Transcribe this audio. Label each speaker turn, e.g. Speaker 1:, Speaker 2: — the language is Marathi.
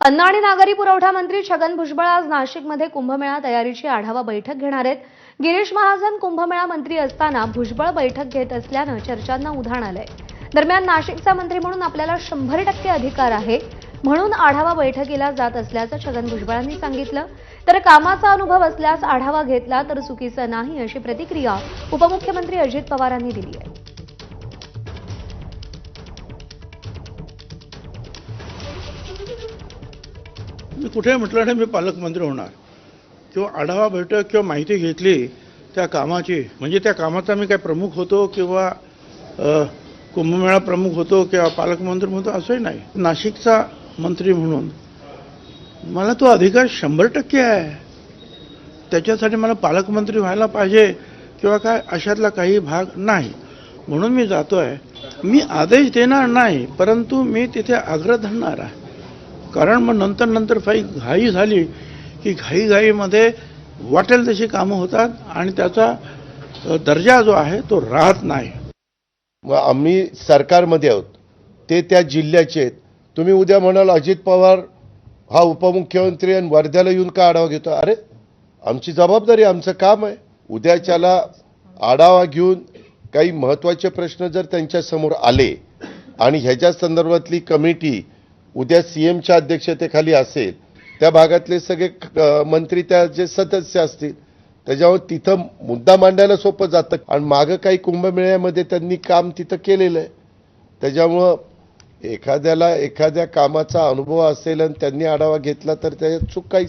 Speaker 1: अन्न आणि नागरी पुरवठा मंत्री छगन भुजबळ आज नाशिकमध्ये कुंभमेळा तयारीची आढावा बैठक घेणार आहेत. गिरीश महाजन कुंभमेळा मंत्री असताना भुजबळ बैठक घेत असल्यानं चर्चांना उधाण आलंय. दरम्यान नाशिकचा मंत्री म्हणून आपल्याला शंभर टक्के अधिकार आहे म्हणून आढावा बैठकीला जात असल्याचं छगन भुजबळांनी सांगितलं. तर कामाचा अनुभव असल्यास आढावा घेतला तर चुकीचं नाही अशी प्रतिक्रिया उपमुख्यमंत्री अजित पवारांनी दिली आहे.
Speaker 2: मी कुठे म्हटलं नाही मी पालकमंत्री होणार. किंवा आढावा बैठक किंवा माहिती घेतली त्या कामाची म्हणजे त्या कामाचा मी काय प्रमुख होतो किंवा कुंभमेळा प्रमुख होतो किंवा पालकमंत्री होतो असंही नाही. नाशिकचा मंत्री म्हणून मला तो अधिकार शंभर टक्के आहे. त्याच्यासाठी मला पालकमंत्री व्हायला पाहिजे किंवा काय अशातला काही भाग नाही. म्हणून मी जातो आहे मी आदेश देणार नाही परंतु मी तिथे आग्रह धरणार आहे. कारण मग नंतर नंतर काही घाई झाली की घाईघाईमध्ये वाटेल तशी कामं होतात आणि त्याचा दर्जा जो आहे तो राहत नाही.
Speaker 3: मग आम्ही सरकारमध्ये आहोत. ते त्या जिल्ह्याचे आहेत. तुम्ही उद्या म्हणाल अजित पवार हा उपमुख्यमंत्री आणि वर्ध्याला येऊन का आढावा घेतो? अरे आमची जबाबदारी आमचं काम आहे. उद्याच्याला आढावा घेऊन काही महत्त्वाचे प्रश्न जर त्यांच्यासमोर आले आणि ह्याच्या संदर्भातली कमिटी उद्या सीएमच्या अध्यक्षतेखाली असेल त्या भागातले सगळे मंत्री त्या जे सदस्य असतील त्याच्यावर तिथं मुद्दा मांडायला सोपं जातं. आणि मागं काही कुंभमेळ्यामध्ये त्यांनी काम तिथं केलेलं आहे. त्याच्यामुळं एखाद्याला एखाद्या कामाचा अनुभव असेल आणि त्यांनी आढावा घेतला तर त्याच्यात चूक काही